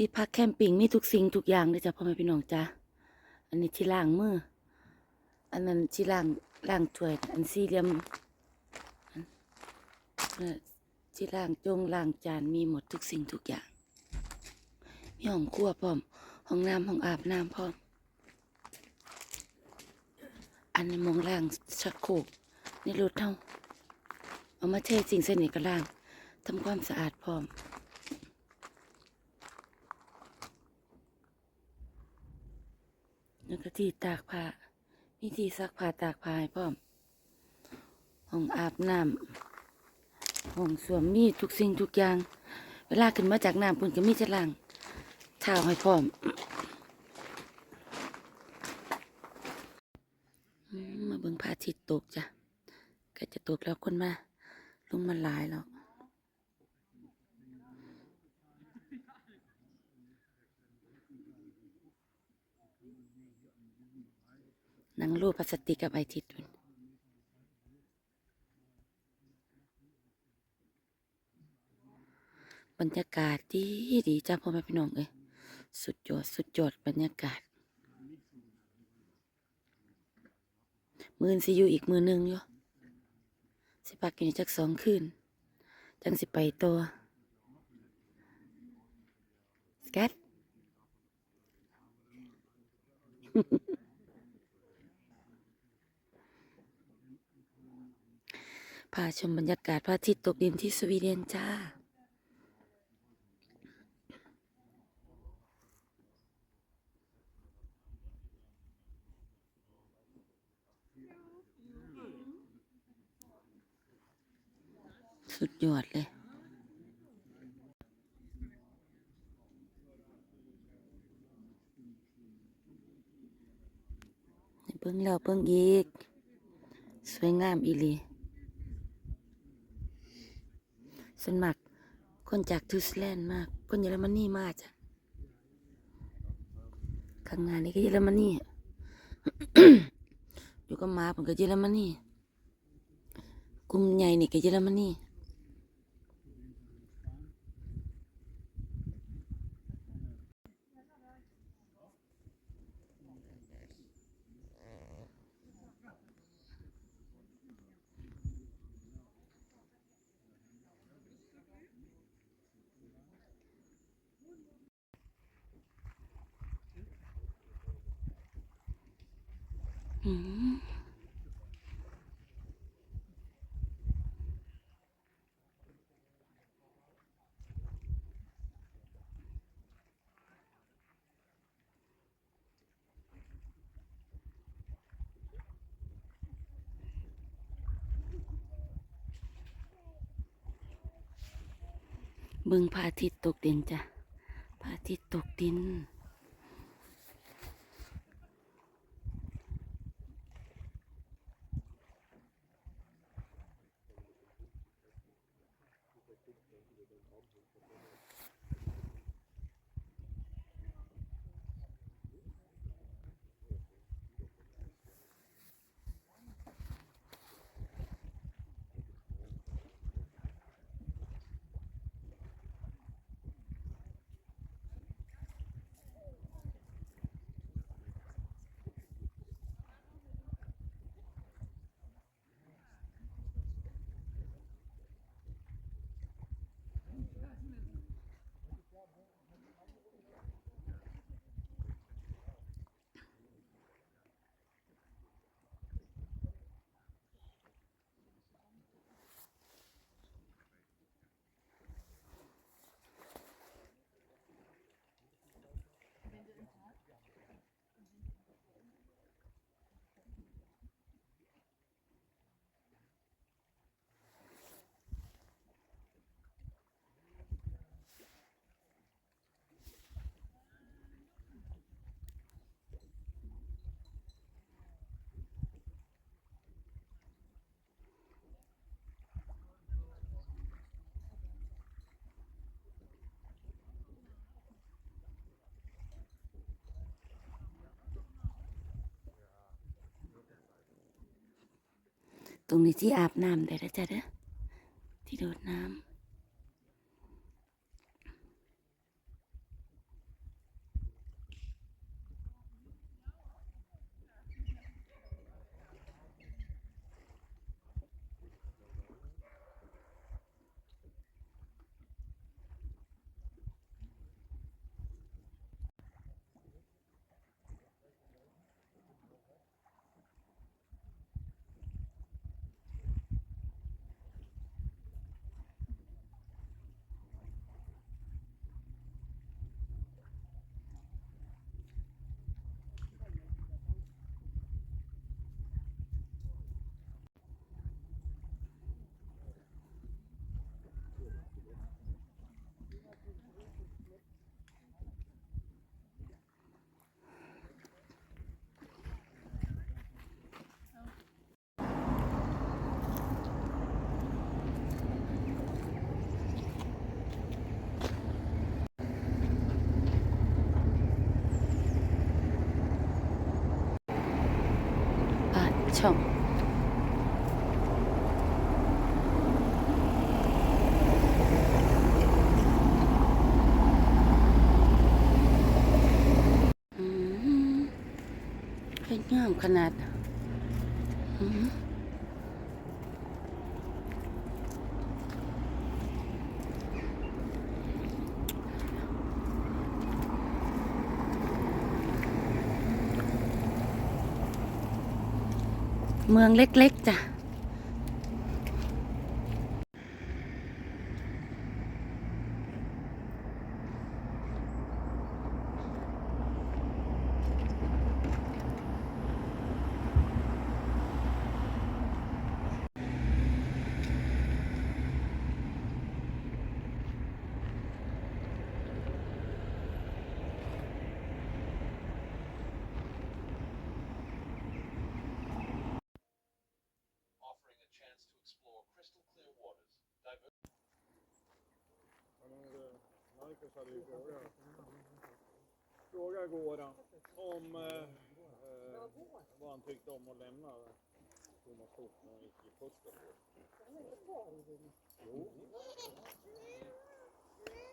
ที่พักแคมปิ้งมีทุกสิ่งทุกอย่างเลยจ้ะพ่อแม่พี่น้องจ้ะอันนี้ที่ล้างมือ อันนั้นที่ล้างล้างถ้วย อันสี่เหลี่ยมอันนั่นที่ล้างจงล้างจานมีหมดทุกสิ่งทุกอย่าง มีห้องครัวพร้อม ห้องน้ำห้องอาบน้ำพร้อม อันนี้มองล่างชักโครกในรถเท่า เอามาเทสิ่งเส้นนี้ก็ล่างทำความสะอาดพร้อม แล้วก็ที่ตากผ้ามีที่ซักผ้าตากผ้าให้พร้อมห้องอาบน้ำห้องสวมมีทุกสิ่งทุกอย่าง เวลาขึ้นมาจากน้ำเพิ่นก็มีจะล้างเท้าให้พร้อมมมาเบิ่งพระอาทิตย์ตกจ้ะก็จะตกแล้วคนมาลงมาหลายแล้ว หนังรูปพลาสติกกับไอทิตุนบรรยากาศดีดีจ้าพ่อแม่พี่น้องเอ้ยสุดยอดสุดยอดบรรยากาศมือนสิอยู่อีกมือหนึ่งอยู่สิพักอยู่นี่จักสองคืนจังสิไปตัวสกัด พาชมบรรยากาศพระอาทิตย์ตกดินที่สวีเดนจ้า สุดยอดเลยเบิ่งแล้วเบิ่งอีก สวยงามอีหลี ส่วนมากคนจากทูสแลนด์มาก คนเยอรมนีมากจ้ะข้างงานนี้ก็เยอรมนีอยู่กับมาผมก็เยอรมนีกลุ่มใหญ่นี่ก็เยอรมนี เบิ่งพระอาทิตย์ตกดินจ้ะพระอาทิตย์ตกดิน ตรงนี้ที่อาบน้ำได้แล้วจ้ะเด้อที่โดดน้ำ ช่อง อืมเป็นงามขนาด อืม เมืองเล็กๆจ้ะ Marcus hade ju frågat, Fråga Goran om eh, eh, vad han tyckte om att lämna Thomas Hoop när han gick i första året. Jo.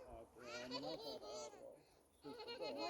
Att, eh, men han sa det här var superbra.